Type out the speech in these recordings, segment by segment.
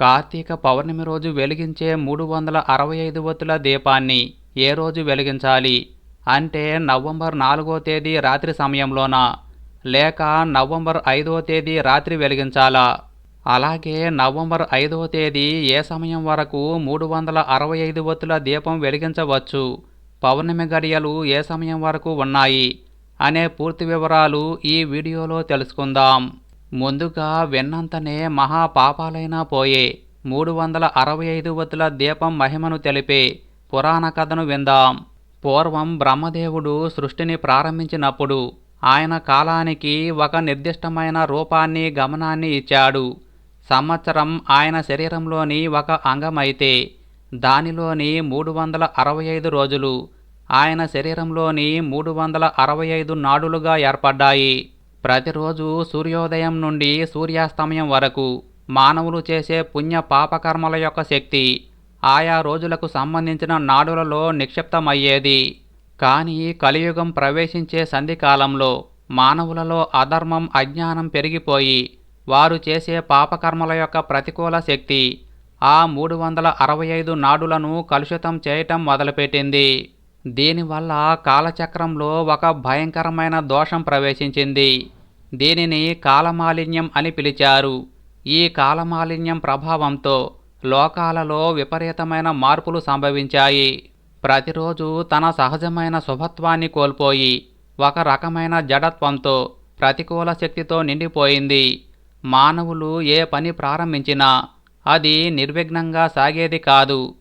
కార్తీక పౌర్ణమి రోజు వెలిగించే మూడు వందల అరవై ఐదు వత్తుల దీపాన్ని ఏ రోజు వెలిగించాలి? అంటే నవంబర్ నాలుగో తేదీ రాత్రి సమయంలోనా? లేక నవంబర్ ఐదో తేదీ రాత్రి వెలిగించాలా? అలాగే నవంబర్ ఐదవ తేదీ ఏ సమయం వరకు మూడు వందల అరవై ఐదు వత్తుల దీపం వెలిగించవచ్చు? పౌర్ణమి గడియలు ఏ సమయం వరకు ఉన్నాయి? అనే పూర్తి వివరాలు ఈ వీడియోలో తెలుసుకుందాం. ముందుగా విన్నంతనే మహా పాపాలైనా పోయే మూడు వందల అరవై ఐదు వద్దుల దీపం మహిమను తెలిపే పురాణ కథను విందాం. పూర్వం బ్రహ్మదేవుడు సృష్టిని ప్రారంభించినప్పుడు ఆయన కాలానికి ఒక నిర్దిష్టమైన రూపాన్ని గమనాన్ని ఇచ్చాడు. సంవత్సరం ఆయన శరీరంలోని ఒక అంగమైతే దానిలోని మూడు వందల అరవై ఐదు రోజులు ఆయన శరీరంలోని మూడు వందల అరవై ఐదు నాడులుగా ఏర్పడ్డాయి. ప్రతిరోజు సూర్యోదయం నుండి సూర్యాస్తమయం వరకు మానవులు చేసే పుణ్య పాపకర్మల యొక్క శక్తి ఆయా రోజులకు సంబంధించిన నాడులలో నిక్షిప్తమయ్యేది. కానీ కలియుగం ప్రవేశించే సంధికాలంలో మానవులలో అధర్మం అజ్ఞానం పెరిగిపోయి వారు చేసే పాపకర్మల యొక్క ప్రతికూల శక్తి ఆ మూడు వందల అరవై ఐదు నాడులను కలుషితం చేయటం మొదలుపెట్టింది. దీనివల్ల కాలచక్రంలో ఒక భయంకరమైన దోషం ప్రవేశించింది. దీనిని కాలమాలిన్యం అని పిలిచారు? ఈ కాలమాలిన్యం ప్రభావంతో లోకాలలో విపరీతమైన మార్పులు సంభవించాయి. ప్రతిరోజు తన సహజమైన శుభత్వాన్ని కోల్పోయి ఒక రకమైన జడత్వంతో ప్రతికూల శక్తితో నిండిపోయింది. మానవులు ఏ పని ప్రారంభించినా అది నిర్విఘ్నంగా సాగేది కాదు.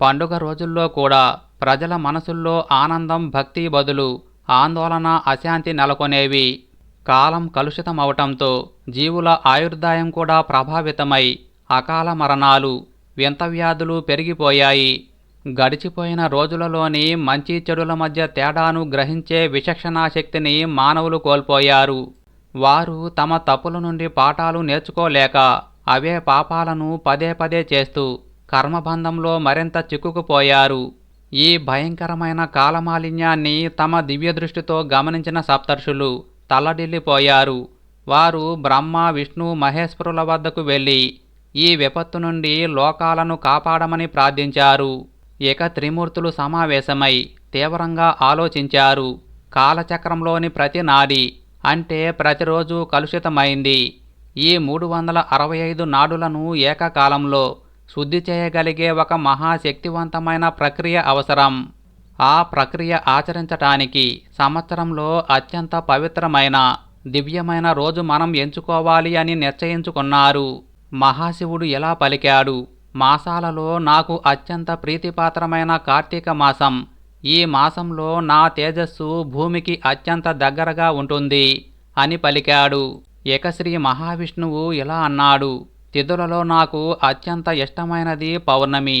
పండుగ రోజుల్లో కూడా ప్రజల మనసుల్లో ఆనందం భక్తి బదులు ఆందోళన అశాంతి నెలకొనేవి. కాలం కలుషితమవటంతో జీవుల ఆయుర్దాయం కూడా ప్రభావితమై అకాల మరణాలు వింత వ్యాధులు పెరిగిపోయాయి. గడిచిపోయిన రోజులలోని మంచి చెడుల మధ్య తేడాను గ్రహించే విచక్షణాశక్తిని మానవులు కోల్పోయారు. వారు తమ తప్పుల నుండి పాఠాలు నేర్చుకోలేక అవే పాపాలను పదే పదే చేస్తూ కర్మబంధంలో మరింత చిక్కుకుపోయారు. ఈ భయంకరమైన కాలమాలిన్యాన్ని తమ దివ్యదృష్టితో గమనించిన సప్తర్షులు తల్లడిల్లిపోయారు వారు బ్రహ్మ విష్ణు మహేశ్వరుల వద్దకు వెళ్ళి ఈ విపత్తు నుండి లోకాలను కాపాడమని ప్రార్థించారు. ఇక త్రిమూర్తులు సమావేశమై తీవ్రంగా ఆలోచించారు. కాలచక్రంలోని ప్రతి నాడి అంటే ప్రతిరోజు కలుషితమైంది. ఈ మూడు వందల అరవై ఐదు నాడులను ఏకకాలంలో శుద్ధి చేయగలిగే ఒక మహాశక్తివంతమైన ప్రక్రియ అవసరం. ఆ ప్రక్రియ ఆచరించటానికి సంవత్సరంలో అత్యంత పవిత్రమైన దివ్యమైన రోజు మనం ఎంచుకోవాలి అని నిశ్చయించుకున్నారు. మహాశివుడు ఎలా పలికాడు మాసాలలో నాకు అత్యంత ప్రీతిపాత్రమైన కార్తీక మాసం. ఈ మాసంలో నా తేజస్సు భూమికి అత్యంత దగ్గరగా ఉంటుంది అని పలికాడు. ఇక శ్రీ మహావిష్ణువు ఇలా అన్నాడు తిథులలో నాకు అత్యంత ఇష్టమైనది పౌర్ణమి.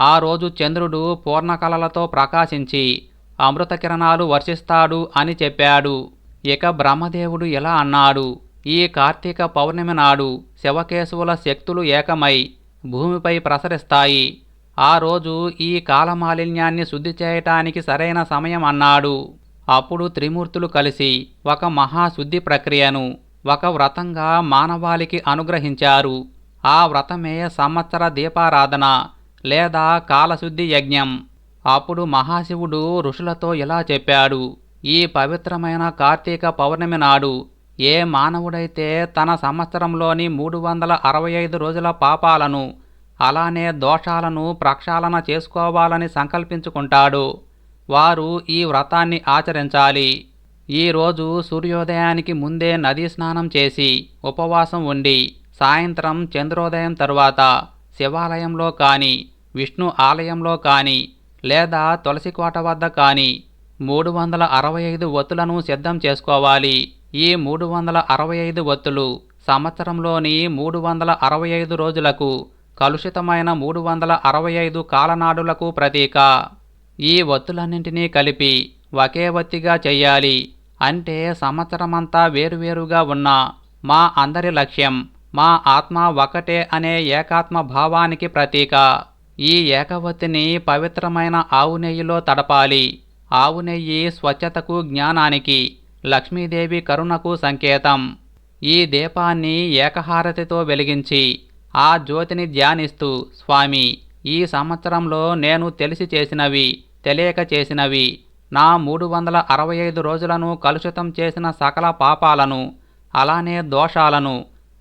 ఆ రోజు చంద్రుడు పూర్ణకళలతో ప్రకాశించి అమృత కిరణాలు వర్షిస్తాడు అని చెప్పాడు. ఇక బ్రహ్మదేవుడు ఇలా అన్నాడు ఈ కార్తీక పౌర్ణమి నాడు శివకేశవుల శక్తులు ఏకమై భూమిపై ప్రసరిస్తాయి. ఆ రోజు ఈ కాలమాలిన్యాన్ని శుద్ధి చేయటానికి సరైన సమయం అన్నాడు. అప్పుడు త్రిమూర్తులు కలిసి ఒక మహాశుద్ధి ప్రక్రియను ఒక వ్రతంగా మానవాళికి అనుగ్రహించారు. ఆ వ్రతమే సంవత్సర దీపారాధన లేదా కాలశుద్ధి యజ్ఞం. అప్పుడు మహాశివుడు ఋషులతో ఇలా చెప్పాడు ఈ పవిత్రమైన కార్తీక పౌర్ణమి నాడు ఏ మానవుడైతే తన సంవత్సరంలోని మూడు వందల అరవై ఐదు రోజుల పాపాలను అలానే దోషాలను ప్రక్షాళన చేసుకోవాలని సంకల్పించుకుంటాడు వారు ఈ వ్రతాన్ని ఆచరించాలి. ఈరోజు సూర్యోదయానికి ముందే నదీ స్నానం చేసి ఉపవాసం ఉండి సాయంత్రం చంద్రోదయం తరువాత శివాలయంలో కానీ విష్ణు ఆలయంలో కానీ లేదా తులసికోట వద్ద కానీ మూడు వందల అరవై ఐదు ఒత్తులను సిద్ధం చేసుకోవాలి. ఈ మూడు వందల అరవై ఐదు ఒత్తులు సంవత్సరంలోని మూడు వందల అరవై ఐదు రోజులకు కలుషితమైన మూడు వందల అరవై ఐదు కాలనాడులకు ప్రతీక. ఈ ఒత్తులన్నింటినీ కలిపి ఒకే ఒత్తిగా చెయ్యాలి. అంటే సంవత్సరమంతా వేరువేరుగా ఉన్న మా అందరి లక్ష్యం మా ఆత్మ ఒకటే అనే ఏకాత్మ భావానికి ప్రతీక. ఈ ఏకవతిని పవిత్రమైన ఆవు నెయ్యిలో తడపాలి. ఆవు నెయ్యి స్వచ్ఛతకు జ్ఞానానికి లక్ష్మీదేవి కరుణకు సంకేతం. ఈ దీపాన్ని ఏకహారతితో వెలిగించి ఆ జ్యోతిని ధ్యానిస్తూ స్వామి ఈ సంవత్సరంలో నేను తెలిసి చేసినవి తెలియక చేసినవి. నా మూడు వందల అరవై ఐదు రోజులను కలుషితం చేసిన సకల పాపాలను అలానే దోషాలను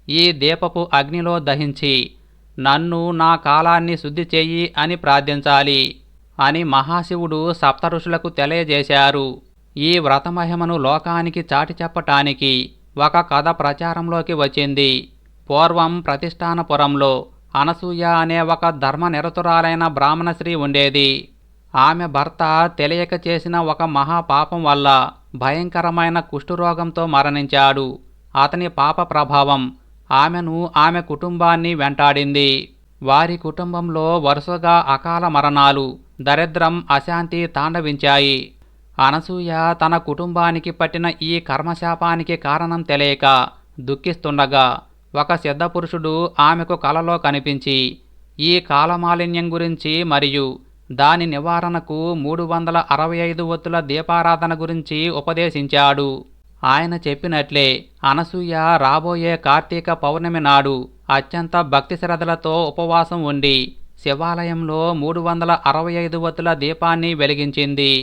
ఈ దీపపు అగ్నిలో దహించి నన్ను నా కాలాన్ని శుద్ధి చెయ్యి అని ప్రార్థించాలి అని మహాశివుడు సప్త ఋషులకు తెలియజేశారు. ఈ వ్రతమహిమను లోకానికి చాటి చెప్పటానికి ఒక కథ ప్రచారంలోకి వచ్చింది. పూర్వం ప్రతిష్టానపురంలో అనసూయ అనే ఒక ధర్మనిరతురాలైన బ్రాహ్మణశ్రీ ఉండేది. ఆమె భర్త తెలియక చేసిన ఒక మహాపాపం వల్ల భయంకరమైన కుష్ఠరోగంతో మరణించాడు. అతని పాప ప్రభావం ఆమెను ఆమె కుటుంబాన్ని వెంటాడింది. వారి కుటుంబంలో వరుసగా అకాల మరణాలు దరిద్రం అశాంతి తాండవించాయి. అనసూయ తన కుటుంబానికి పట్టిన ఈ కర్మశాపానికి కారణం తెలియక దుఃఖిస్తుండగా ఒక సిద్ధపురుషుడు ఆమెకు కలలో కనిపించి ఈ కాలమాలిన్యం గురించి మరియు దాని నివారణకు మూడు వందల అరవై ఐదు ఒత్తుల దీపారాధన గురించి ఉపదేశించాడు. ఆయన చెప్పినట్లే అనసూయ రాబోయే కార్తీక పౌర్ణమి నాడు అత్యంత భక్తి శ్రద్ధలతో ఉపవాసం ఉండి శివాలయంలో మూడు వందల అరవై ఐదు వత్తుల దీపాన్ని వెలిగించింది.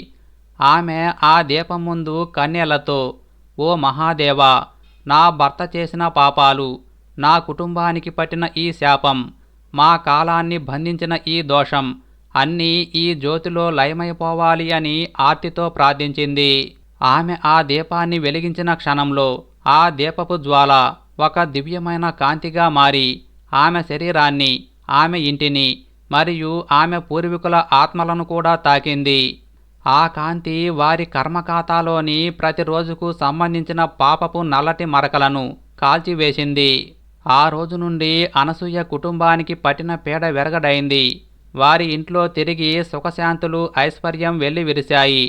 ఆమె ఆ దీపం ముందు కన్యలతో ఓ మహాదేవ నా భర్త చేసిన పాపాలు నా కుటుంబానికి పట్టిన ఈ శాపం మా కాలాన్ని బంధించిన ఈ దోషం అన్నీ ఈ జ్యోతిలో లయమైపోవాలి అని ఆర్తితో ప్రార్థించింది. ఆమె ఆ దీపాన్ని వెలిగించిన క్షణంలో ఆ దీపపు జ్వాల ఒక దివ్యమైన కాంతిగా మారి ఆమె శరీరాన్ని ఆమె ఇంటిని మరియు ఆమె పూర్వీకుల ఆత్మలను కూడా తాకింది. ఆ కాంతి వారి కర్మఖాతాలోని ప్రతిరోజుకు సంబంధించిన పాపపు నల్లటి మరకలను కాల్చివేసింది. ఆ రోజు నుండి అనసూయ కుటుంబానికి పట్టిన పీడ వెరగడైంది. వారి ఇంట్లో తిరిగి సుఖశాంతులు ఐశ్వర్యం వెళ్ళి విరిశాయి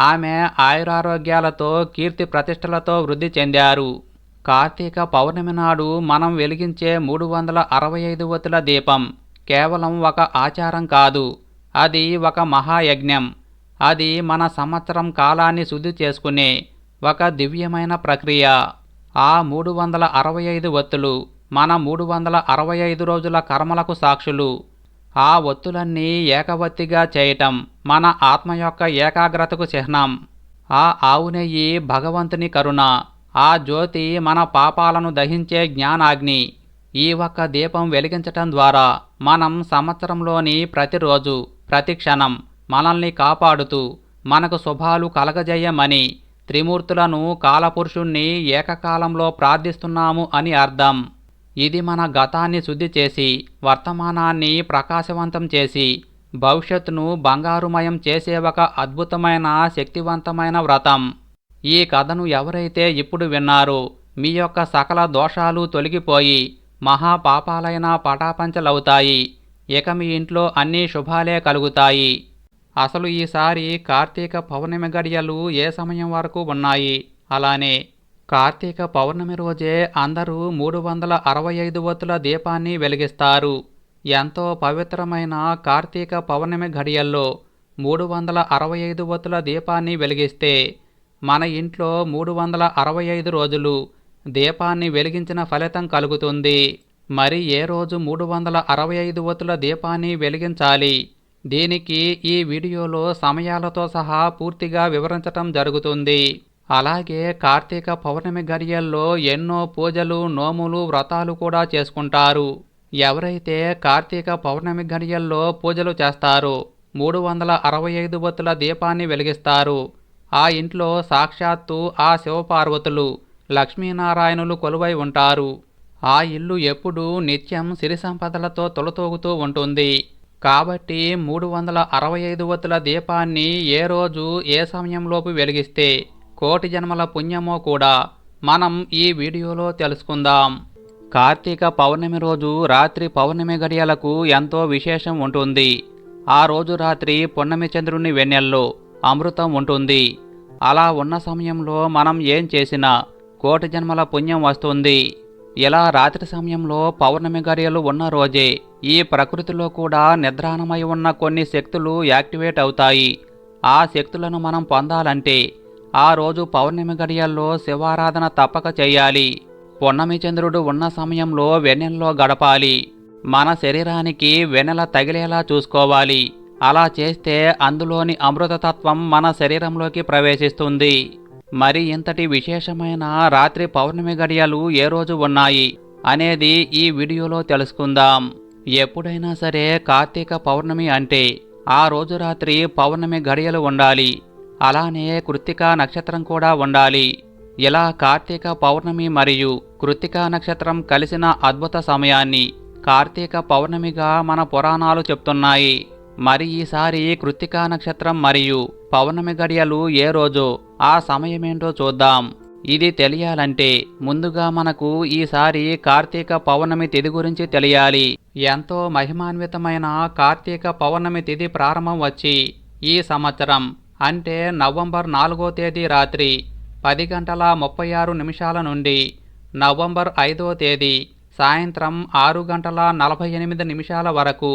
ఆమె ఆయురారోగ్యాలతో కీర్తి ప్రతిష్టలతో వృద్ధి చెందారు. కార్తీక పౌర్ణమి నాడు మనం వెలిగించే మూడు వందల అరవై ఐదు వతుల దీపం కేవలం ఒక ఆచారం కాదు. అది ఒక మహాయజ్ఞం. అది మన సంవత్సరం కాలాన్ని శుద్ధి చేసుకునే ఒక దివ్యమైన ప్రక్రియ. ఆ మూడు వందల అరవై ఐదు వత్తులు మన మూడు వందల అరవై ఐదు రోజుల కర్మలకు సాక్షులు. ఆ ఒత్తులన్నీ ఏకవత్తిగా చేయటం మన ఆత్మ యొక్క ఏకాగ్రతకు చిహ్నం. ఆ ఆవు నెయ్యి భగవంతుని కరుణ ఆ జ్యోతి మన పాపాలను దహించే జ్ఞానాగ్ని. ఈ ఒక్క దీపం వెలిగించటం ద్వారా మనం సంవత్సరంలోని ప్రతిరోజు ప్రతి క్షణం మనల్ని కాపాడుతూ మనకు శుభాలు కలగజేయమని త్రిమూర్తులను కాలపురుషుణ్ణి ఏకకాలంలో ప్రార్థిస్తున్నాము అని అర్థం. ఇది మన గతాన్ని శుద్ధి చేసి వర్తమానాన్ని ప్రకాశవంతం చేసి భవిష్యత్తును బంగారుమయం చేసే ఒక అద్భుతమైన శక్తివంతమైన వ్రతం. ఈ కథను ఎవరైతే ఇప్పుడు విన్నారో మీ యొక్క సకల దోషాలు తొలగిపోయి మహాపాపాలైన పటాపంచలవుతాయి. ఇక మీ ఇంట్లో అన్ని శుభాలే కలుగుతాయి. అసలు ఈసారి కార్తీక పౌర్ణమి గడియలు ఏ సమయం వరకు ఉన్నాయి? అలానే కార్తీక పౌర్ణమి రోజే అందరూ మూడు వందల అరవై ఐదు వత్తుల దీపాన్ని వెలిగిస్తారు. ఎంతో పవిత్రమైన కార్తీక పౌర్ణమి ఘడియల్లో మూడు వందల అరవై ఐదు వత్తుల దీపాన్ని వెలిగిస్తే మన ఇంట్లో మూడు వందల అరవై ఐదు రోజులు దీపాన్ని వెలిగించిన ఫలితం కలుగుతుంది. మరి ఏ రోజు మూడు వందల అరవై ఐదు వత్తుల దీపాన్ని వెలిగించాలి? దీనికి ఈ వీడియోలో సమయాలతో సహా పూర్తిగా వివరించటం జరుగుతుంది. అలాగే కార్తీక పౌర్ణమి గడియల్లో ఎన్నో పూజలు నోములు వ్రతాలు కూడా చేసుకుంటారు. ఎవరైతే కార్తీక పౌర్ణమి గడియల్లో పూజలు చేస్తారో మూడు వందల అరవై ఐదు బొత్తుల దీపాన్ని వెలిగిస్తారు. ఆ ఇంట్లో సాక్షాత్తు ఆ శివపార్వతులు లక్ష్మీనారాయణులు కొలువై ఉంటారు. ఆ ఇల్లు ఎప్పుడూ నిత్యం సిరి సంపదలతో తొలతూగుతూ ఉంటుంది. కాబట్టి మూడు వందల అరవై ఐదు వత్తుల దీపాన్ని ఏ రోజు ఏ సమయంలోపు వెలిగిస్తే కోటి జన్మల పుణ్యమో కూడా మనం ఈ వీడియోలో తెలుసుకుందాం. కార్తీక పౌర్ణమి రోజు రాత్రి పౌర్ణమి గడియలకు ఎంతో విశేషం ఉంటుంది. ఆ రోజు రాత్రి పున్నమి చంద్రుని వెన్నెల్లో అమృతం ఉంటుంది. అలా ఉన్న సమయంలో మనం ఏం చేసినా కోటి జన్మల పుణ్యం వస్తుంది. ఇలా రాత్రి సమయంలో పౌర్ణమి గడియలు ఉన్న రోజే ఈ ప్రకృతిలో కూడా నిద్రాణమై ఉన్న కొన్ని శక్తులు యాక్టివేట్ అవుతాయి. ఆ శక్తులను మనం పొందాలంటే ఆ రోజు పౌర్ణమి గడియల్లో శివారాధన తప్పక చేయాలి. పున్నమి చంద్రుడు ఉన్న సమయంలో వెన్నెల్లో గడపాలి. మన శరీరానికి వెన్నెల తగిలేలా చూసుకోవాలి. అలా చేస్తే అందులోని అమృతతత్వం మన శరీరంలోకి ప్రవేశిస్తుంది. మరి ఇంతటి విశేషమైన రాత్రి పౌర్ణమి గడియలు ఏ రోజు ఉన్నాయి అనేది ఈ వీడియోలో తెలుసుకుందాం. ఎప్పుడైనా సరే కార్తీక పౌర్ణమి అంటే ఆ రోజు రాత్రి పౌర్ణమి గడియలు ఉండాలి. అలానే కృత్తికా నక్షత్రం కూడా ఉండాలి. ఇలా కార్తీక పౌర్ణమి మరియు కృత్తికా నక్షత్రం కలిసిన అద్భుత సమయాన్ని కార్తీక పౌర్ణమిగా మన పురాణాలు చెప్తున్నాయి. మరి ఈసారి కృత్తికా నక్షత్రం మరియు పౌర్ణమి గడియలు ఏ రోజు ఆ సమయమేంటో చూద్దాం. ఇది తెలియాలంటే ముందుగా మనకు ఈసారి కార్తీక పౌర్ణమి తిథి గురించి తెలియాలి. ఎంతో మహిమాన్వితమైన కార్తీక పౌర్ణమి తిథి ప్రారంభం వచ్చి ఈ సంవత్సరం అంటే నవంబర్ నాలుగో తేదీ రాత్రి పది గంటల ముప్పై ఆరు నిమిషాల నుండి నవంబర్ ఐదో తేదీ సాయంత్రం ఆరు గంటల నలభై ఎనిమిది నిమిషాల వరకు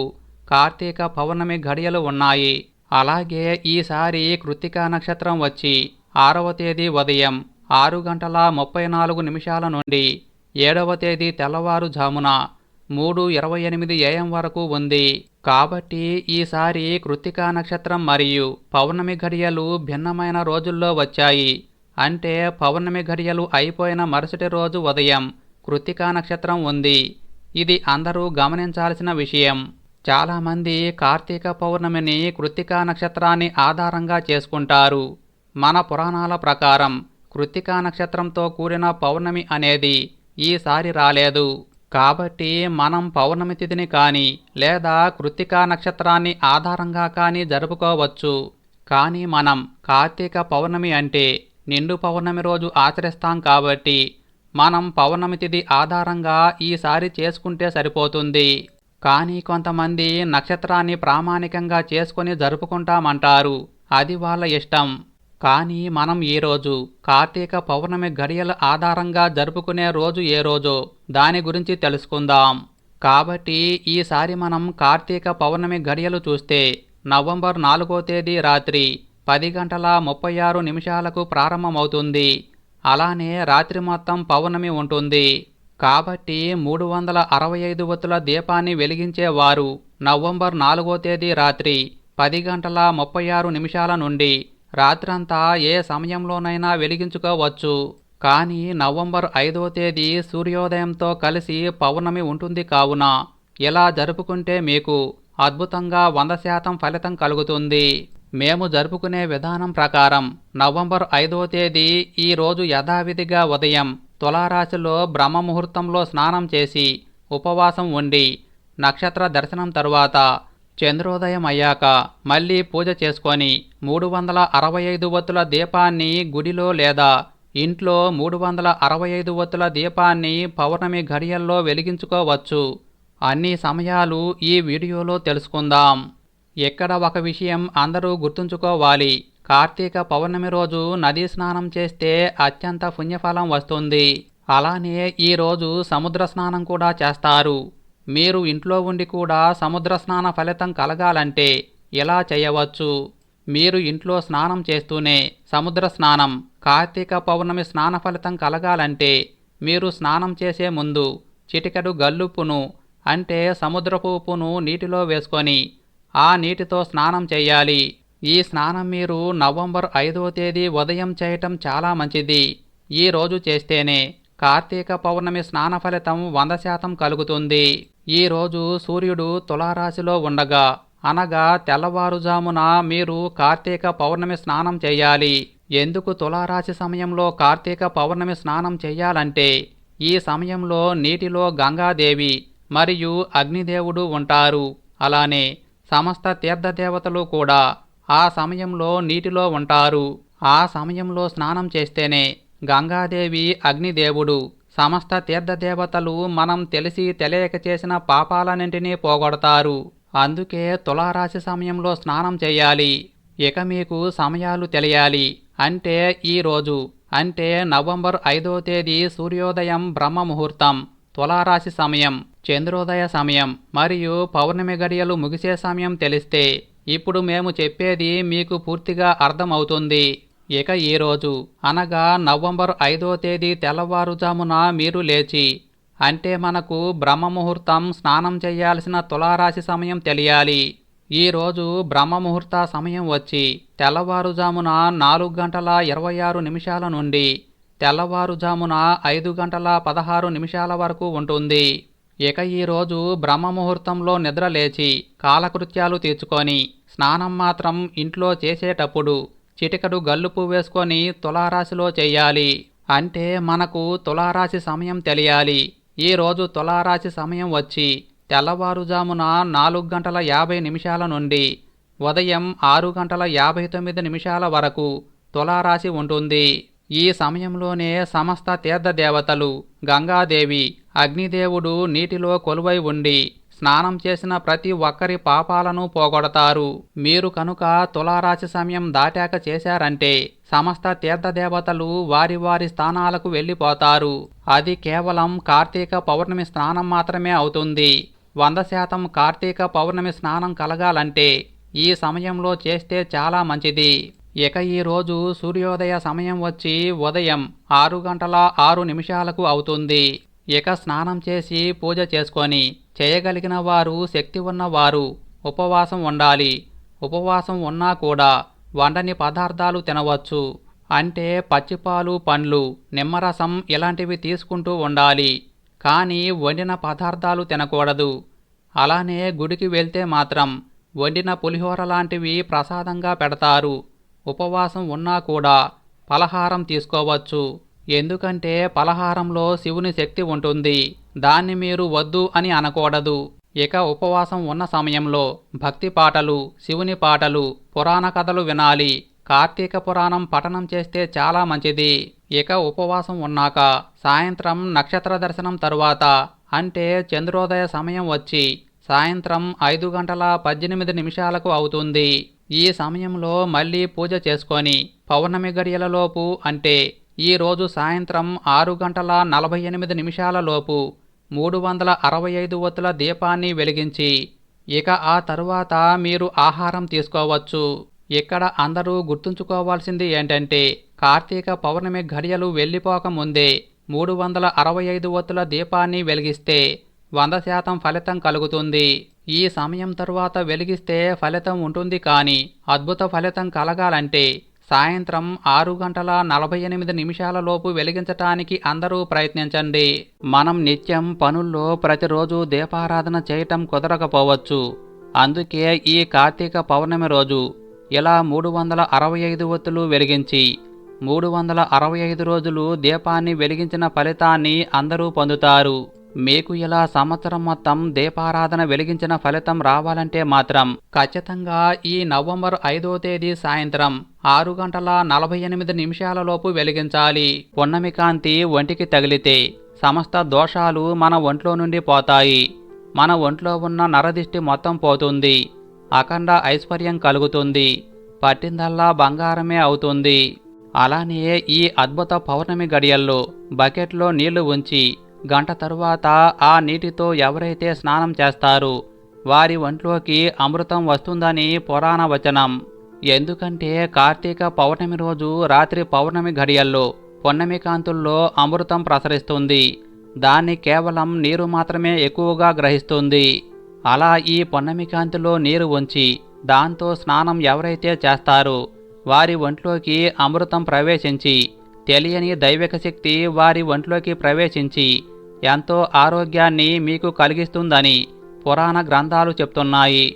కార్తీక పౌర్ణమి ఘడియలు ఉన్నాయి. అలాగే ఈసారి కృత్తికా నక్షత్రం వచ్చి ఆరవ తేదీ ఉదయం ఆరు గంటల ముప్పై నాలుగు నిమిషాల నుండి ఏడవ తేదీ తెల్లవారుజామున మూడు ఇరవై ఎనిమిది ఏఎం వరకు ఉంది. కాబట్టి ఈసారి కృత్తికా నక్షత్రం మరియు పౌర్ణమి ఘడియలు భిన్నమైన రోజుల్లో వచ్చాయి. అంటే పౌర్ణమి ఘడియలు అయిపోయిన మరుసటి రోజు ఉదయం కృత్తికా నక్షత్రం ఉంది. ఇది అందరూ గమనించాల్సిన విషయం. చాలామంది కార్తీక పౌర్ణమిని కృత్తికా నక్షత్రాన్ని ఆధారంగా చేసుకుంటారు. మన పురాణాల ప్రకారం కృత్తికా నక్షత్రంతో కూడిన పౌర్ణమి అనేది ఈసారి రాలేదు. కాబట్టి మనం పౌర్ణమి తిథిని కానీ లేదా కృత్తికా నక్షత్రాన్ని ఆధారంగా కానీ జరుపుకోవచ్చు. కానీ మనం కార్తీక పౌర్ణమి అంటే నిండు పౌర్ణమి రోజు ఆచరిస్తాం కాబట్టి మనం పౌర్ణమి తిథి ఆధారంగా ఈసారి చేసుకుంటే సరిపోతుంది. కానీ కొంతమంది నక్షత్రాన్ని ప్రామాణికంగా చేసుకొని జరుపుకుంటామంటారు. అది వాళ్ళ ఇష్టం. కానీ మనం ఈ రోజు? కార్తీక పౌర్ణమి గడియల ఆధారంగా జరుపుకునే రోజు ఏ రోజో? దాని గురించి తెలుసుకుందాం. కాబట్టి ఈసారి మనం కార్తీక పౌర్ణమి గడియలు చూస్తే నవంబర్ నాలుగో తేదీ రాత్రి పది గంటల ముప్పై ఆరు నిమిషాలకు ప్రారంభమవుతుంది. అలానే రాత్రి మొత్తం పౌర్ణమి ఉంటుంది. కాబట్టి మూడు వందల అరవై ఐదు వత్తుల దీపాన్ని వెలిగించేవారు నవంబర్ నాలుగో తేదీ రాత్రి పది గంటల ముప్పై ఆరు నిమిషాల నుండి రాత్రంతా ఏ సమయంలోనైనా వెలిగించుకోవచ్చు. కానీ నవంబర్ ఐదో తేదీ సూర్యోదయంతో కలిసి పౌర్ణమి ఉంటుంది కావున ఇలా జరుపుకుంటే మీకు అద్భుతంగా వంద శాతం ఫలితం కలుగుతుంది. మేము జరుపుకునే విధానం ప్రకారం నవంబర్ ఐదో తేదీ ఈరోజు యథావిధిగా ఉదయం తులారాశిలో బ్రహ్మ ముహూర్తంలో స్నానం చేసి ఉపవాసం ఉండి నక్షత్ర దర్శనం తరువాత చంద్రోదయం అయ్యాక మళ్ళీ పూజ చేసుకొని మూడు వందల అరవై ఐదు వత్తుల దీపాన్ని గుడిలో లేదా ఇంట్లో మూడు వందల అరవై ఐదు వత్తుల దీపాన్ని పౌర్ణమి ఘడియల్లో వెలిగించుకోవచ్చు. అన్ని సమయాలు ఈ వీడియోలో తెలుసుకుందాం. ఇక్కడ ఒక విషయం అందరూ గుర్తుంచుకోవాలి. కార్తీక పౌర్ణమి రోజు నదీ స్నానం చేస్తే అత్యంత పుణ్యఫలం వస్తుంది. అలానే ఈ రోజు సముద్ర స్నానం కూడా చేస్తారు. మీరు ఇంట్లో ఉండి కూడా సముద్ర స్నాన ఫలితం కలగాలంటే ఇలా చేయవచ్చు? మీరు ఇంట్లో స్నానం చేస్తూనే సముద్ర స్నానం కార్తీక పౌర్ణమి స్నాన ఫలితం కలగాలంటే మీరు స్నానం చేసే ముందు చిటికెడు గల్లుప్పును అంటే సముద్రపు ఉప్పును నీటిలో వేసుకొని ఆ నీటితో స్నానం చేయాలి. ఈ స్నానం మీరు నవంబర్ ఐదవ తేదీ ఉదయం చేయటం చాలా మంచిది. ఈ రోజు చేస్తేనే కార్తీక పౌర్ణమి స్నాన ఫలితం వంద శాతం కలుగుతుంది. ఈరోజు సూర్యుడు తులారాశిలో ఉండగా అనగా తెల్లవారుజామున మీరు కార్తీక పౌర్ణమి స్నానం చేయాలి. ఎందుకు తులారాశి సమయంలో కార్తీక పౌర్ణమి స్నానం చేయాలంటే ఈ సమయంలో నీటిలో గంగాదేవి మరియు అగ్నిదేవుడు ఉంటారు. అలానే సమస్త తీర్థదేవతలు కూడా ఆ సమయంలో నీటిలో ఉంటారు. ఆ సమయంలో స్నానం చేస్తేనే గంగాదేవి అగ్నిదేవుడు. సమస్త తీర్థదేవతలు మనం తెలిసి తెలియక చేసిన పాపాలన్నింటినీ పోగొడతారు. అందుకే తులారాశి సమయంలో స్నానం చేయాలి. ఇక మీకు సమయాలు తెలియాలి. అంటే ఈ రోజు. అంటే నవంబర్ ఐదో తేదీ సూర్యోదయం బ్రహ్మ ముహూర్తం తులారాశి సమయం చంద్రోదయ సమయం మరియు పౌర్ణమి గడియలు ముగిసే సమయం తెలిస్తే ఇప్పుడు మేము చెప్పేది మీకు పూర్తిగా అర్థమవుతుంది. ఇక ఈరోజు అనగా నవంబర్ ఐదో తేదీ తెల్లవారుజామున మీరు లేచి అంటే మనకు బ్రహ్మముహూర్తం స్నానం చేయాల్సిన తులారాశి సమయం తెలియాలి. ఈరోజు బ్రహ్మముహూర్త సమయం వచ్చి తెల్లవారుజామున నాలుగు గంటల ఇరవై ఆరు నిమిషాల నుండి తెల్లవారుజామున ఐదు గంటల పదహారు నిమిషాల వరకు ఉంటుంది. ఇక ఈరోజు బ్రహ్మముహూర్తంలో నిద్ర లేచి కాలకృత్యాలు తీర్చుకొని స్నానం మాత్రం ఇంట్లో చేసేటప్పుడు చిటికడు గల్లుపు వేసుకొని తులారాశిలో చెయ్యాలి అంటే మనకు తులారాశి సమయం తెలియాలి. ఈరోజు తులారాశి సమయం వచ్చి తెల్లవారుజామున నాలుగు గంటల యాభై నిమిషాల నుండి ఉదయం ఆరు గంటల యాభై తొమ్మిది నిమిషాల వరకు తులారాశి ఉంటుంది. ఈ సమయంలోనే సమస్త తీర్థదేవతలు గంగాదేవి అగ్నిదేవుడు నీటిలో కొలువై ఉండి స్నానం చేసిన ప్రతి ఒక్కరి పాపాలను పోగొడతారు. మీరు కనుక తులారాశి సమయం దాటాక చేశారంటే సమస్త తీర్థదేవతలు వారి వారి స్థానాలకు వెళ్ళిపోతారు. అది కేవలం కార్తీక పౌర్ణమి స్నానం మాత్రమే అవుతుంది. వంద శాతం కార్తీక పౌర్ణమి స్నానం కలగాలంటే ఈ సమయంలో చేస్తే చాలా మంచిది. ఇక ఈరోజు సూర్యోదయ సమయం వచ్చి ఉదయం ఆరు గంటల ఆరు నిమిషాలకు అవుతుంది. ఇక స్నానం చేసి పూజ చేసుకొని చేయగలిగిన వారు శక్తి ఉన్నవారు ఉపవాసం ఉండాలి. ఉపవాసం ఉన్నా కూడా వండని పదార్థాలు తినవచ్చు. అంటే పచ్చిపాలు పండ్లు నిమ్మరసం ఇలాంటివి తీసుకుంటూ ఉండాలి. కానీ వండిన పదార్థాలు తినకూడదు. అలానే గుడికి వెళ్తే మాత్రం వండిన పులిహోర లాంటివి ప్రసాదంగా పెడతారు. ఉపవాసం ఉన్నా కూడా పలహారం తీసుకోవచ్చు. ఎందుకంటే పలహారంలో శివుని శక్తి ఉంటుంది. దాన్ని మీరు వద్దు అని అనకూడదు. ఇక ఉపవాసం ఉన్న సమయంలో భక్తి పాటలు శివుని పాటలు పురాణ కథలు వినాలి. కార్తీక పురాణం పఠనం చేస్తే చాలా మంచిది. ఇక ఉపవాసం ఉన్నాక సాయంత్రం నక్షత్ర దర్శనం తరువాత అంటే చంద్రోదయ సమయం వచ్చి సాయంత్రం ఐదు గంటల పద్దెనిమిది నిమిషాలకు అవుతుంది. ఈ సమయంలో మళ్ళీ పూజ చేసుకొని పౌర్ణమి గడియలలోపు అంటే ఈరోజు సాయంత్రం ఆరు గంటల నలభై ఎనిమిది నిమిషాల లోపు మూడు వందల అరవై ఐదు వత్తుల దీపాన్ని వెలిగించి ఇక ఆ తరువాత మీరు ఆహారం తీసుకోవచ్చు. ఇక్కడ అందరూ గుర్తుంచుకోవాల్సింది ఏంటంటే కార్తీక పౌర్ణమి ఘడియలు వెళ్ళిపోకముందే మూడు వందల అరవై ఐదు వత్తుల దీపాన్ని వెలిగిస్తే వంద శాతం ఫలితం కలుగుతుంది. ఈ సమయం తరువాత వెలిగిస్తే ఫలితం ఉంటుంది కానీ అద్భుత ఫలితం కలగాలంటే సాయంత్రం ఆరు గంటల నలభై ఎనిమిది నిమిషాల లోపు వెలిగించటానికి అందరూ ప్రయత్నించండి. మనం నిత్యం పనుల్లో ప్రతిరోజు దీపారాధన చేయటం కుదరకపోవచ్చు. అందుకే ఈ కార్తీక పౌర్ణమి రోజు ఇలా మూడు వందల అరవై ఐదు ఒత్తులు వెలిగించి మూడు వందల అరవై ఐదు రోజులు దీపాన్ని వెలిగించిన ఫలితాన్ని అందరూ పొందుతారు. మీకు ఇలా సంవత్సరం మొత్తం దీపారాధన వెలిగించిన ఫలితం రావాలంటే మాత్రం ఖచ్చితంగా ఈ నవంబర్ ఐదో తేదీ సాయంత్రం ఆరు గంటల నలభై ఎనిమిది నిమిషాలలోపు వెలిగించాలి. పున్నమి కాంతి ఒంటికి తగిలితే సమస్త దోషాలు మన ఒంట్లో నుండి పోతాయి. మన ఒంట్లో ఉన్న నరదిష్టి మొత్తం పోతుంది. అఖండ ఐశ్వర్యం కలుగుతుంది. పట్టిందల్లా బంగారమే అవుతుంది. అలానే ఈ అద్భుత పౌర్ణమి గడియల్లో బకెట్లో నీళ్ళు ఉంచి గంట తరువాత ఆ నీటితో ఎవరైతే స్నానం చేస్తారు వారి ఒంట్లోకి అమృతం వస్తుందని పురాణ వచనం. ఎందుకంటే కార్తీక పౌర్ణమి రోజు రాత్రి పౌర్ణమి ఘడియల్లో పొన్నమి కాంతుల్లో అమృతం ప్రసరిస్తుంది. దాన్ని కేవలం నీరు మాత్రమే ఎక్కువగా గ్రహిస్తుంది. అలా ఈ పొన్నమి కాంతిలో నీరు ఉంచి దాంతో స్నానం ఎవరైతే చేస్తారో వారి ఒంట్లోకి అమృతం ప్రవేశించి తెలియని దైవిక శక్తి వారి ఒంట్లోకి ప్రవేశించి ఎంతో ఆరోగ్యాన్ని మీకు కలిగిస్తుందని పురాణ గ్రంథాలు చెప్తున్నాయి.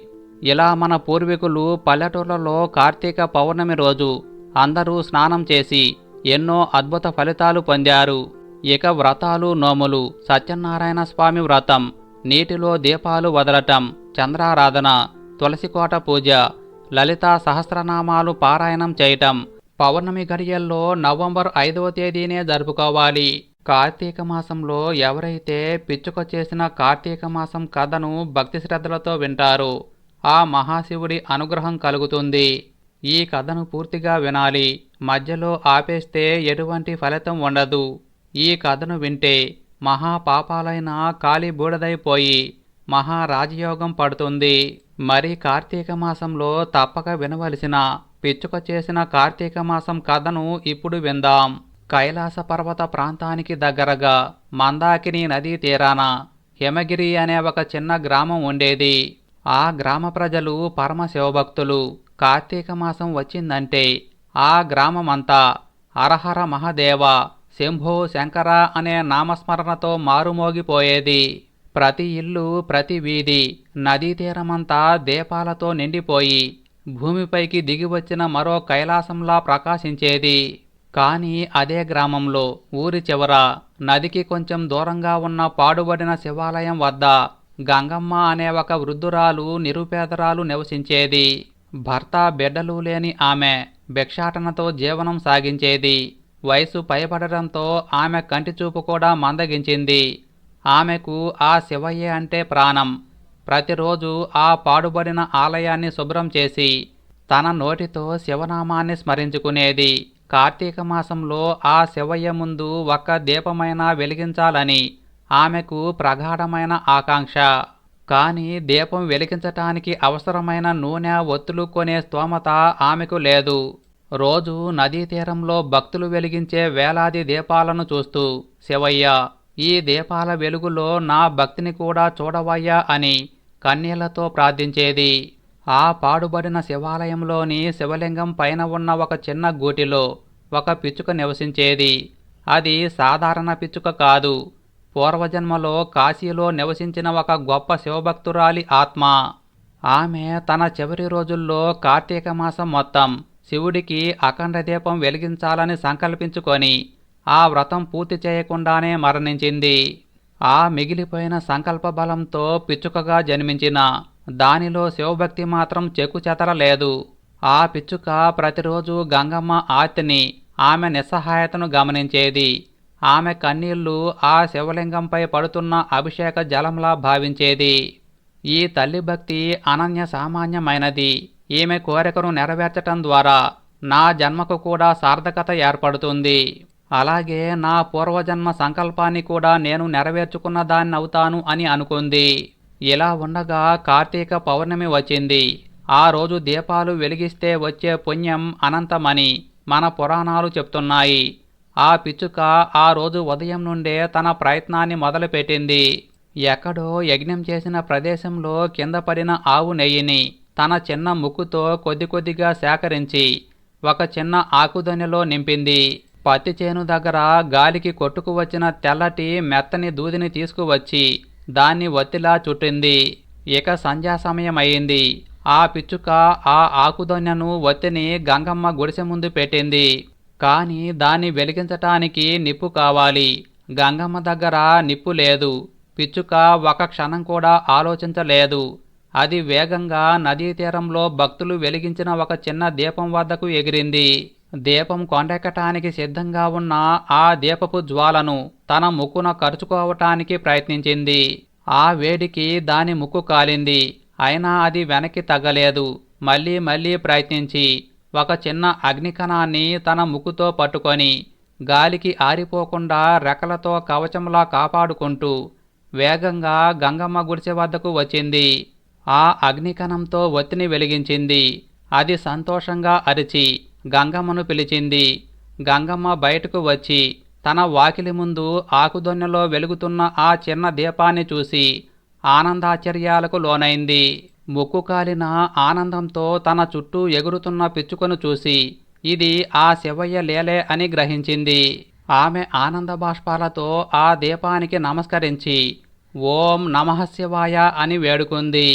ఇలా మన పూర్వీకులు పల్లెటూర్లలో కార్తీక పౌర్ణమి రోజు అందరూ స్నానం చేసి ఎన్నో అద్భుత ఫలితాలు పొందారు. ఇక వ్రతాలు నోములు సత్యనారాయణ స్వామి వ్రతం నీటిలో దీపాలు వదలటం చంద్రారాధన తులసికోట పూజ లలితా సహస్రనామాలు పారాయణం చేయటం పౌర్ణమి గడియల్లో నవంబర్ ఐదవ తేదీనే జరుపుకోవాలి. కార్తీక మాసంలో ఎవరైతే పిచ్చుక చేసిన కార్తీక మాసం కథను భక్తి శ్రద్ధలతో వింటారో ఆ మహాశివుడి అనుగ్రహం కలుగుతుంది. ఈ కథను పూర్తిగా వినాలి. మధ్యలో ఆపేస్తే ఎటువంటి ఫలితం ఉండదు. ఈ కథను వింటే మహాపాపాలైన కాలి బూడదైపోయి మహారాజయోగం పడుతుంది. మరి కార్తీక మాసంలో తప్పక వినవలసిన పిచ్చుక చేసిన కార్తీక మాసం కథను ఇప్పుడు విందాం. కైలాస పర్వత ప్రాంతానికి దగ్గరగా మందాకిని నదీ తీరాన హిమగిరి అనే ఒక చిన్న గ్రామం ఉండేది. ఆ గ్రామ ప్రజలు పరమ శివభక్తులు. కార్తీక మాసం వచ్చిందంటే ఆ గ్రామమంతా అరహర మహదేవ శంభో శంకర అనే నామస్మరణతో మారుమోగిపోయేది. ప్రతి ఇల్లు ప్రతి వీధి నదీ తీరమంతా దీపాలతో నిండిపోయి భూమిపైకి దిగివచ్చిన మరో కైలాసంలా ప్రకాశించేది. కానీ అదే గ్రామంలో ఊరి చివర నదికి కొంచెం దూరంగా ఉన్న పాడుబడిన శివాలయం వద్ద గంగమ్మ అనే ఒక వృద్ధురాలు నిరుపేదరాలు నివసించేది. భర్త బిడ్డలు లేని ఆమె భిక్షాటనతో జీవనం సాగించేది. వయసు పైబడడంతో ఆమె కంటిచూపు కూడా మందగించింది. ఆమెకు ఆ శివయ్య అంటే ప్రాణం. ప్రతిరోజు ఆ పాడుబడిన ఆలయాన్ని శుభ్రం చేసి తన నోటితో శివనామాన్ని స్మరించుకునేది. కార్తీక మాసంలో ఆ శివయ్య ముందు ఒక్క దీపమైనా వెలిగించాలని ఆమెకు ప్రగాఢమైన ఆకాంక్ష. కానీ దీపం వెలిగించటానికి అవసరమైన నూనె ఒత్తులు కొనే స్తోమత ఆమెకు లేదు. రోజు నదీ తీరంలో భక్తులు వెలిగించే వేలాది దీపాలను చూస్తూ శివయ్య ఈ దీపాల వెలుగులో నా భక్తిని కూడా చూడవయ్యా అని కన్నీళ్ళతో ప్రార్థించేది. ఆ పాడుబడిన శివాలయంలోని శివలింగం పైన ఉన్న ఒక చిన్న గూటిలో ఒక పిచ్చుక నివసించేది. అది సాధారణ పిచ్చుక కాదు. పూర్వజన్మలో కాశీలో నివసించిన ఒక గొప్ప శివభక్తురాలి ఆత్మ. ఆమె తన చివరి రోజుల్లో కార్తీక మాసం మొత్తం శివుడికి అఖండ దీపం వెలిగించాలని సంకల్పించుకొని ఆ వ్రతం పూర్తి చేయకుండానే మరణించింది. ఆ మిగిలిపోయిన సంకల్ప బలంతో పిచ్చుకగా జన్మించిన దానిలో శివభక్తి మాత్రం చెక్కుచెదరలేదు ఆ పిచ్చుక ప్రతిరోజు గంగమ్మ ఆర్తిని ఆమె నిస్సహాయతను గమనించేది. ఆమె కన్నీళ్ళు ఆ శివలింగంపై పడుతున్న అభిషేక జలంలా భావించేది. ఈ తల్లి భక్తి అనన్య సామాన్యమైనది. ఈమె కోరికను నెరవేర్చటం ద్వారా నా జన్మకు కూడా సార్థకత ఏర్పడుతుంది. అలాగే నా పూర్వజన్మ సంకల్పాన్ని కూడా నేను నెరవేర్చుకున్న దాన్ని అవుతాను అని అనుకుంది. ఇలా ఉండగా కార్తీక పౌర్ణమి వచ్చింది. ఆ రోజు దీపాలు వెలిగిస్తే వచ్చే పుణ్యం అనంతమని మన పురాణాలు చెప్తున్నాయి. ఆ పిచ్చుక ఆ రోజు ఉదయం నుండే తన ప్రయత్నాన్ని మొదలుపెట్టింది. ఎక్కడో యజ్ఞం చేసిన ప్రదేశంలో కింద పడిన ఆవు నెయ్యిని తన చిన్న ముక్కుతో కొద్ది కొద్దిగా సేకరించి ఒక చిన్న ఆకుదొనెలో నింపింది. పత్తి చేను దగ్గర గాలికి కొట్టుకు వచ్చిన తెల్లటి మెత్తని దూదిని తీసుకువచ్చి దాన్ని వత్తిలా చుట్టింది. ఇక సంధ్యా సమయం అయింది ఆ పిచ్చుక ఆ ఆకుదొన్నెను వత్తిని గంగమ్మ గుడిసె ముందు పెట్టింది. కాని దాన్ని వెలిగించటానికి నిప్పు కావాలి. గంగమ్మ దగ్గర నిప్పు లేదు. పిచ్చుక ఒక క్షణం కూడా ఆలోచించలేదు. అది వేగంగా నదీ తీరంలో భక్తులు వెలిగించిన ఒక చిన్న దీపం వద్దకు ఎగిరింది. దీపం కొండెక్కటానికి సిద్ధంగా ఉన్న ఆ దీపపు జ్వాలను తన ముక్కున కరుచుకోవటానికి ప్రయత్నించింది. ఆ వేడికి దాని ముక్కు కాలింది. అయినా అది వెనక్కి తగ్గలేదు. మళ్ళీ మళ్ళీ ప్రయత్నించి ఒక చిన్న అగ్నికణాన్ని తన ముక్కుతో పట్టుకొని గాలికి ఆరిపోకుండా రెక్కలతో కవచంలా కాపాడుకుంటూ వేగంగా గంగమ్మ గుడిసె వద్దకు వచ్చింది. ఆ అగ్నికణంతో ఒత్తిని వెలిగించింది. అది సంతోషంగా అరిచి గంగమ్మను పిలిచింది. గంగమ్మ బయటకు వచ్చి తన వాకిలి ముందు ఆకుదొన్నెలో వెలుగుతున్న ఆ చిన్న దీపాన్ని చూసి ఆనందాశ్చర్యాలకు లోనైంది. ముక్కు కాలిన ఆనందంతో తన చుట్టూ ఎగురుతున్న పిచ్చుకను చూసి ఇది ఆ శివయ్య లేలే అని గ్రహించింది. ఆమె ఆనంద బాష్పాలతో ఆ దీపానికి నమస్కరించి ఓం నమః శివాయ అని వేడుకుంది.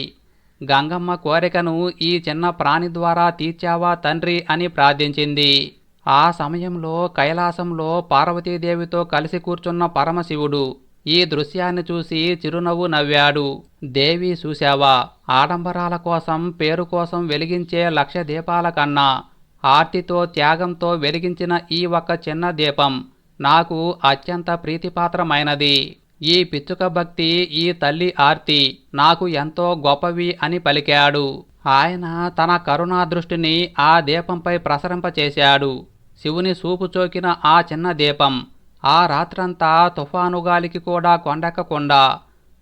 గంగమ్మ కోరికను ఈ చిన్న ప్రాణి ద్వారా తీర్చావా తండ్రి అని ప్రార్థించింది. ఆ సమయంలో కైలాసంలో పార్వతీదేవితో కలిసి కూర్చున్న పరమశివుడు ఈ దృశ్యాన్ని చూసి చిరునవ్వు నవ్వాడు. దేవి చూశావా? ఆడంబరాల కోసం పేరు కోసం వెలిగించే లక్ష దీపాల కన్నా ఆర్తితో త్యాగంతో వెలిగించిన ఈ ఒక్క చిన్న దీపం నాకు అత్యంత ప్రీతిపాత్రమైనది. ఈ పిచ్చుక భక్తి ఈ తల్లి ఆర్తి నాకు ఎంతో గొప్పవి అని పలికాడు. ఆయన తన కరుణా దృష్టిని ఆ దీపంపై ప్రసరింపచేశాడు. శివుని సూపు చోకిన ఆ చిన్న దీపం ఆ రాత్రంతా తుఫాను గాలికి కూడా కొండెక్కకుండా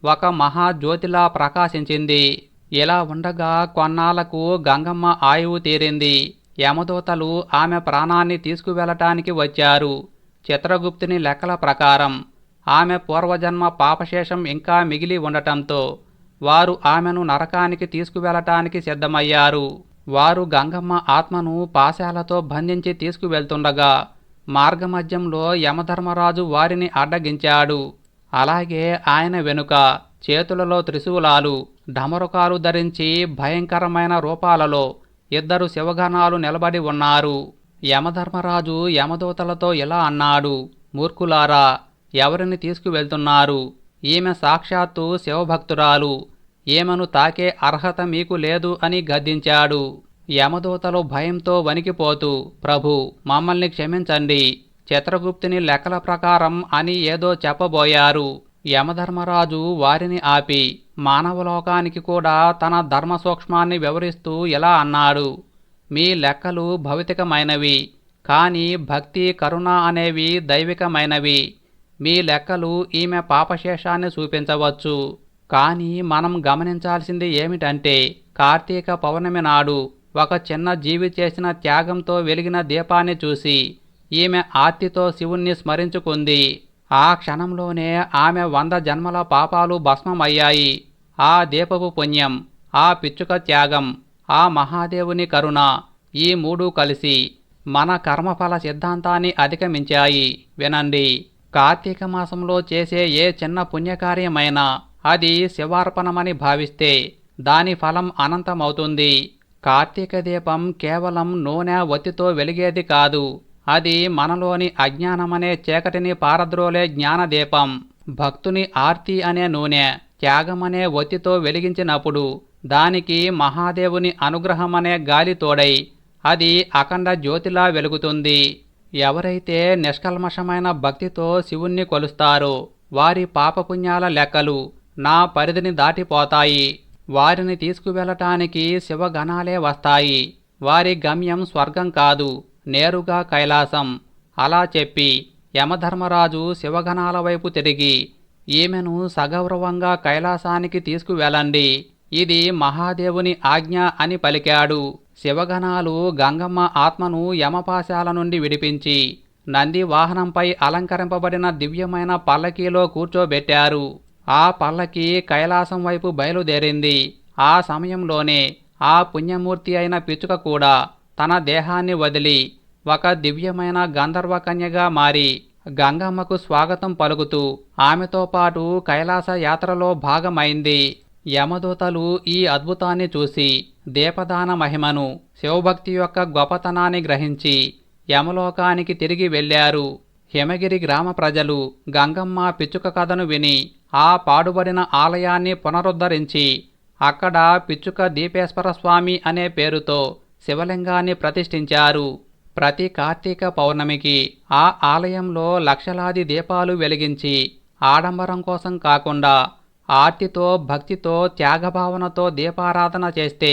ఒక మహాజ్యోతిలా ప్రకాశించింది. ఇలా ఉండగా కొన్నాళ్ళకు గంగమ్మ ఆయువు తీరింది. యమదూతలు ఆమె ప్రాణాన్ని తీసుకువెళ్ళటానికి వచ్చారు. చిత్రగుప్తుని లెక్కల ప్రకారం ఆమె పూర్వజన్మ పాపశేషం ఇంకా మిగిలి ఉండటంతో వారు ఆమెను నరకానికి తీసుకువెళ్ళటానికి సిద్ధమయ్యారు. వారు గంగమ్మ ఆత్మను పాశాలతో బంధించి తీసుకువెళ్తుండగా మార్గమధ్యంలో యమధర్మరాజు వారిని అడ్డగించాడు. అలాగే ఆయన వెనుక చేతులలో త్రిశూలాలు ఢమరుకాలు ధరించి భయంకరమైన రూపాలలో ఇద్దరు శివగణాలు నిలబడి ఉన్నారు. యమధర్మరాజు యమదూతలతో ఇలా అన్నాడు మూర్ఖులారా ఎవరిని తీసుకువెళ్తున్నారు? ఈమె సాక్షాత్తు శివభక్తురాలు. ఈమెను తాకే అర్హత మీకు లేదు అని గద్దించాడు. యమదూతలు భయంతో వణికిపోతూ ప్రభు మమ్మల్ని క్షమించండి. చిత్రగుప్తుని లెక్కల ప్రకారం అని ఏదో చెప్పబోయారు. యమధర్మరాజు వారిని ఆపి మానవలోకానికి కూడా తన ధర్మ సూక్ష్మాన్ని వివరిస్తూ ఇలా అన్నాడు. మీ లెక్కలు భౌతికమైనవి కానీ భక్తి కరుణ అనేవి దైవికమైనవి. మీ లెక్కలు ఈమె పాపశేషాన్ని చూపించవచ్చు. కానీ మనం గమనించాల్సింది ఏమిటంటే కార్తీక పౌర్ణమి నాడు ఒక చిన్న జీవి చేసిన త్యాగంతో వెలిగిన దీపాన్ని చూసి ఈమె ఆర్తితో శివుణ్ణి స్మరించుకుంది. ఆ క్షణంలోనే ఆమె వంద జన్మల పాపాలు భస్మమయ్యాయి. ఆ దీపపు పుణ్యం ఆ పిచ్చుక త్యాగం ఆ మహాదేవుని కరుణ ఈ మూడు కలిసి మన కర్మఫల సిద్ధాంతాన్ని అధిగమించాయి. వినండి. కార్తీక మాసంలో చేసే ఏ చిన్న పుణ్యకార్యమైనా అది శివార్పణమని భావిస్తే దాని ఫలం అనంతమవుతుంది. కార్తీక దీపం కేవలం నూనె ఒత్తితో వెలిగేది కాదు. అది మనలోని అజ్ఞానమనే చీకటిని పారద్రోలే జ్ఞానదీపం. భక్తుని ఆర్తి అనే నూనె త్యాగమనే ఒత్తితో వెలిగించినప్పుడు దానికి మహాదేవుని అనుగ్రహమనే గాలి తోడై అది అఖండ జ్యోతిలా వెలుగుతుంది. ఎవరైతే నిష్కల్మషమైన భక్తితో శివుణ్ణి కొలుస్తారో వారి పాపపుణ్యాల లెక్కలు నా పరిధిని దాటిపోతాయి. వారిని తీసుకువెళ్ళటానికి శివగణాలే వస్తాయి. వారి గమ్యం స్వర్గం కాదు నేరుగా కైలాసం. అలా చెప్పి యమధర్మరాజు శివగణాల వైపు తిరిగి ఈమెను సగౌరవంగా కైలాసానికి తీసుకువెళ్ళండి. ఇది మహాదేవుని ఆజ్ఞ అని పలికాడు. శివగణాలు గంగమ్మ ఆత్మను యమపాశాల నుండి విడిపించి నంది వాహనంపై అలంకరింపబడిన దివ్యమైన పల్లకీలో కూర్చోబెట్టారు. ఆ పల్లకి కైలాసం వైపు బయలుదేరింది. ఆ సమయంలోనే ఆ పుణ్యమూర్తి అయిన పిచ్చుక కూడా తన దేహాన్ని వదిలి ఒక దివ్యమైన గంధర్వకన్యగా మారి గంగమ్మకు స్వాగతం పలుకుతూ ఆమెతో పాటు కైలాస యాత్రలో భాగమైంది. యమదూతలు ఈ అద్భుతాన్ని చూసి దీపదాన మహిమను శివభక్తి యొక్క గొప్పతనాన్ని గ్రహించి యమలోకానికి తిరిగి వెళ్ళారు. హిమగిరి గ్రామ ప్రజలు గంగమ్మ పిచ్చుక కథను విని ఆ పాడుబడిన ఆలయాన్ని పునరుద్ధరించి అక్కడ పిచ్చుక దీపేశ్వర స్వామి అనే పేరుతో శివలింగాన్ని ప్రతిష్ఠించారు. ప్రతి కార్తీక పౌర్ణమికి ఆ ఆలయంలో లక్షలాది దీపాలు వెలిగించి ఆడంబరం కోసం కాకుండా ఆర్తితో భక్తితో త్యాగభావనతో దీపారాధన చేస్తే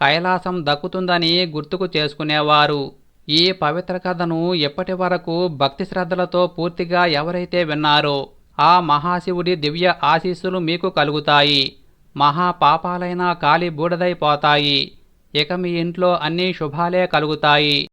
కైలాసం దక్కుతుందని గుర్తుకు చేసుకునేవారు. ఈ పవిత్ర కథను ఇప్పటి వరకు భక్తి శ్రద్ధలతో పూర్తిగా ఎవరైతే విన్నారో ఆ మహాశివుడి దివ్య ఆశీస్సులు మీకు కలుగుతాయి. మహాపాపాలైనా కాలి బూడదైపోతాయి. ఇక మీ ఇంట్లో అన్ని శుభాలే కలుగుతాయి.